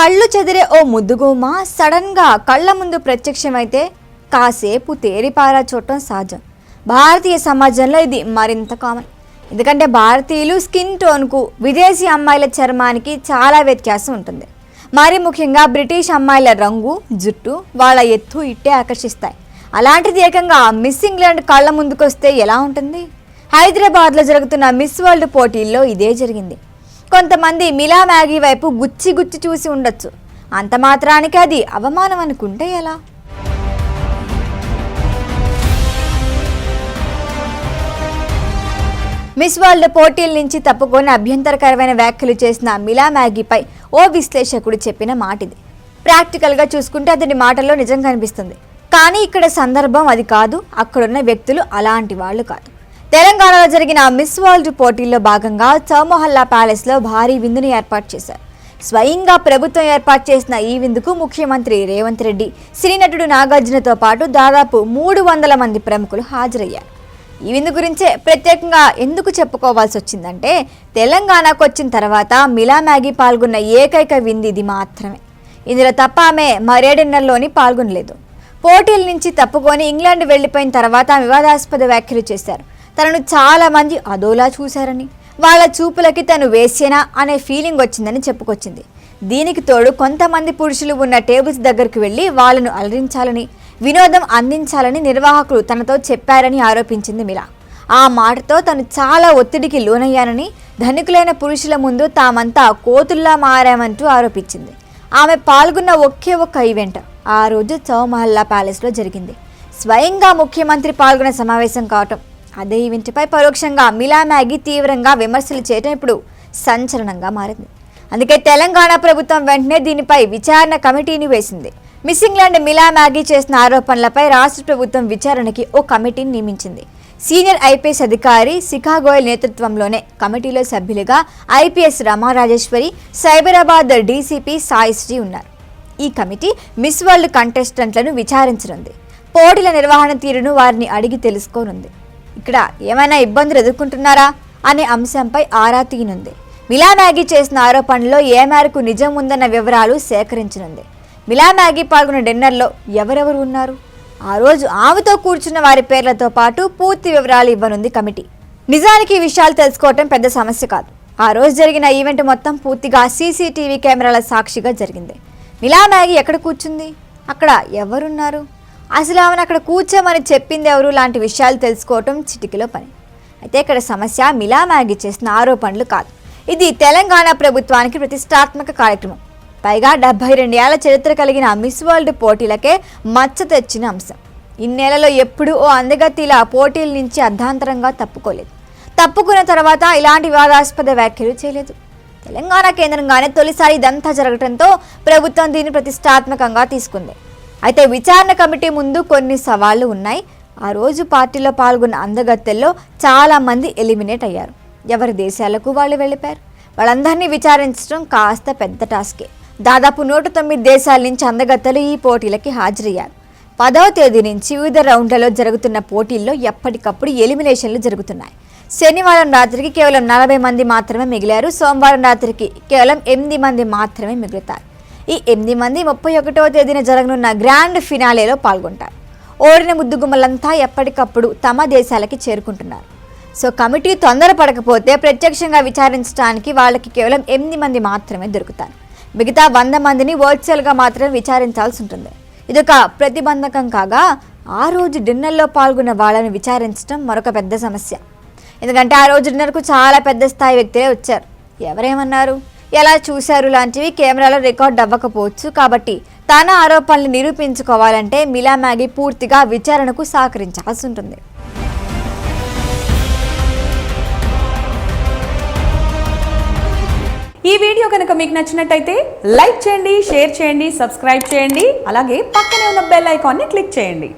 కళ్ళు చెదిరే ఓ ముద్దుగుమ్మ సడన్గా కళ్ళ ముందు ప్రత్యక్షమైతే కాసేపు తేరిపారా చూడటం సహజం. భారతీయ సమాజంలో ఇది మరింత కామన్. ఎందుకంటే భారతీయులు స్కిన్ టోన్కు విదేశీ అమ్మాయిల చర్మానికి చాలా వ్యత్యాసం ఉంటుంది. మరి ముఖ్యంగా బ్రిటిష్ అమ్మాయిల రంగు జుట్టు వాళ్ళ ఎత్తు ఇట్టే ఆకర్షిస్తాయి. అలాంటిది ఏకంగా మిస్ ఇంగ్లాండ్ కళ్ళ ముందుకొస్తే ఎలా ఉంటుంది? హైదరాబాద్లో జరుగుతున్న మిస్ వరల్డ్ పోటీల్లో ఇదే జరిగింది. కొంతమంది మిలా మ్యాగీ వైపు గుచ్చి గుచ్చి చూసి ఉండొచ్చు. అంత మాత్రానికి అది అవమానం అనుకుంటే ఎలా? మిస్ వరల్డ్ పోటీల నుంచి తప్పుకొని అభ్యంతరకరమైన వ్యాఖ్యలు చేసిన మిలా మ్యాగీపై ఓ విశ్లేషకుడు చెప్పిన మాట ఇది ప్రాక్టికల్గా చూసుకుంటే అతని మాటల్లో నిజం కనిపిస్తుంది. కానీ ఇక్కడ సందర్భం అది కాదు అక్కడున్న వ్యక్తులు అలాంటి వాళ్ళు కాదు. తెలంగాణలో జరిగిన మిస్ వరల్డ్ పోటీల్లో భాగంగా చౌమొహల్లా ప్యాలెస్లో భారీ విందును ఏర్పాటు చేశారు. స్వయంగా ప్రభుత్వం ఏర్పాటు చేసిన ఈ విందుకు ముఖ్యమంత్రి రేవంత్ రెడ్డి సినీ నటుడు నాగార్జునతో పాటు దాదాపు మూడు వందల మంది ప్రముఖులు హాజరయ్యారు. ఈ విందు గురించే ప్రత్యేకంగా ఎందుకు చెప్పుకోవాల్సి వచ్చిందంటే తెలంగాణకు వచ్చిన తర్వాత మిలా మ్యాగీ పాల్గొన్న ఏకైక విందు ఇది మాత్రమే. ఇందులో తప్ప ఆమె మరేడిన్నర్లోని పాల్గొనలేదు. పోటీల నుంచి తప్పుకొని ఇంగ్లాండ్ వెళ్ళిపోయిన తర్వాత వివాదాస్పద వ్యాఖ్యలు చేశారు. తనను చాలామంది అదోలా చూశారని వాళ్ళ చూపులకి తను వేసేనా అనే ఫీలింగ్ వచ్చిందని చెప్పుకొచ్చింది. దీనికి తోడు కొంతమంది పురుషులు ఉన్న టేబుల్స్ దగ్గరికి వెళ్ళి వాళ్ళను అలరించాలని వినోదం అందించాలని నిర్వాహకులు తనతో చెప్పారని ఆరోపించింది మిలా ఆ మాటతో తను చాలా ఒత్తిడికి లోనయ్యానని ధనికులైన పురుషుల ముందు తామంతా కోతుల్లా మారామంటూ ఆరోపించింది. ఆమె పాల్గొన్న ఒకే ఒక్క ఈవెంట్ ఆ రోజు చౌమహల్లా ప్యాలెస్లో జరిగింది. స్వయంగా ముఖ్యమంత్రి పాల్గొన్న సమావేశం కావటం అదే ఈవెంట్పై పరోక్షంగా మిలా మ్యాగీ తీవ్రంగా విమర్శలు చేయడం ఇప్పుడు సంచలనంగా మారింది. అందుకే తెలంగాణ ప్రభుత్వం వెంటనే దీనిపై విచారణ కమిటీని వేసింది. మిస్ ఇంగ్లాండ్ మిలా మ్యాగీ చేసిన ఆరోపణలపై రాష్ట్ర ప్రభుత్వం విచారణకి ఓ కమిటీని నియమించింది. సీనియర్ ఐపీఎస్ అధికారి శిఖా గోయల్ నేతృత్వంలోనే కమిటీలో సభ్యులుగా ఐపీఎస్ రమారాజేశ్వరి సైబరాబాద్ డీసీపీ సాయిశ్రీ ఉన్నారు. ఈ కమిటీ మిస్ వరల్డ్ కంటెస్టెంట్లను విచారించనుంది. పోటీల నిర్వహణ తీరును వారిని అడిగి తెలుసుకోనుంది. ఇక్కడ ఏమైనా ఇబ్బందులు ఎదుర్కొంటున్నారా అనే అంశంపై ఆరా తీయనుంది. మిలా మ్యాగీ చేసిన ఆరోపణలో ఏ మేరకు నిజం ఉందన్న వివరాలు సేకరించనుంది. మిలా మ్యాగీ పాల్గొన్న డిన్నర్లో ఎవరెవరు ఉన్నారు? ఆ రోజు ఆమెతో కూర్చున్న వారి పేర్లతో పాటు పూర్తి వివరాలు ఇవ్వనుంది కమిటీ. నిజానికి ఈ విషయాలు తెలుసుకోవటం పెద్ద సమస్య కాదు. ఆ రోజు జరిగిన ఈవెంట్ మొత్తం పూర్తిగా సీసీటీవీ కెమెరాల సాక్షిగా జరిగింది. మిలా మ్యాగీ ఎక్కడ కూర్చుంది? అక్కడ ఎవరున్నారు? అసలు ఆమెను అక్కడ కూర్చోమని చెప్పింది ఎవరు? లాంటి విషయాలు తెలుసుకోవటం చిటికలో పని. అయితే ఇక్కడ సమస్య మిలా మ్యాగీ చేసిన ఆరోపణలు కాదు. ఇది తెలంగాణ ప్రభుత్వానికి ప్రతిష్టాత్మక కార్యక్రమం. పైగా డెబ్బై ఏళ్ళ చరిత్ర కలిగిన మిస్ వరల్డ్ పోటీలకే మచ్చ తెచ్చిన అంశం. ఇన్నేళ్ళలో ఎప్పుడూ ఓ అందగతి ఇలా పోటీల నుంచి అర్ధాంతరంగా తప్పుకోలేదు. తప్పుకున్న తర్వాత ఇలాంటి వివాదాస్పద వ్యాఖ్యలు చేయలేదు. తెలంగాణ కేంద్రంగానే తొలిసారి ఇదంతా జరగడంతో ప్రభుత్వం దీన్ని ప్రతిష్టాత్మకంగా తీసుకుంది. అయితే విచారణ కమిటీ ముందు కొన్ని సవాళ్ళు ఉన్నాయి. ఆ రోజు పార్టీలో పాల్గొన్న అందగత్తెల్లో చాలా మంది ఎలిమినేట్ అయ్యారు. ఎవరి దేశాలకు వాళ్ళు వెళ్ళిపోయారు? వాళ్ళందరినీ విచారించడం కాస్త పెద్ద టాస్కే. దాదాపు నూట తొమ్మిది దేశాల నుంచి అందగత్తెలు ఈ పోటీలకి హాజరయ్యారు. పదవ తేదీ నుంచి వివిధ రౌండ్లలో జరుగుతున్న పోటీల్లో ఎప్పటికప్పుడు ఎలిమినేషన్లు జరుగుతున్నాయి. శనివారం రాత్రికి కేవలం నలభై మంది మాత్రమే మిగిలారు. సోమవారం రాత్రికి కేవలం ఎనిమిది మంది మాత్రమే మిగులుతారు. ఈ ఎనిమిది మంది ముప్పై ఒకటో తేదీన జరగనున్న గ్రాండ్ ఫినాలేలో పాల్గొంటారు. ఓడిన ముద్దుగుమ్మలంతా ఎప్పటికప్పుడు తమ దేశాలకి చేరుకుంటున్నారు. సో కమిటీ తొందరపడకపోతే ప్రత్యక్షంగా విచారించడానికి వాళ్ళకి కేవలం ఎనిమిది మంది మాత్రమే దొరుకుతారు. మిగతా వంద మందిని వర్చువల్గా మాత్రమే విచారించాల్సి ఉంటుంది. ఇదొక ప్రతిబంధకం కాగా ఆ రోజు డిన్నర్లో పాల్గొన్న వాళ్ళని విచారించడం మరొక పెద్ద సమస్య. ఎందుకంటే ఆ రోజు డిన్నర్కు చాలా పెద్ద స్థాయి వ్యక్తులే వచ్చారు. ఎవరేమన్నారు? ఎలా చూశారు లాంటివి కెమెరాలో రికార్డ్ అవ్వకపోవచ్చు. కాబట్టి తన ఆరోపణలు నిరూపించుకోవాలంటే మిలా మ్యాగీ పూర్తిగా విచారణకు సహకరించాల్సి ఉంటుంది. ఈ వీడియో కనుక మీకు నచ్చినట్టయితే లైక్ చేయండి షేర్ చేయండి సబ్స్క్రైబ్ చేయండి. అలాగే పక్కనే ఉన్న బెల్ ఐకాన్ని క్లిక్ చేయండి.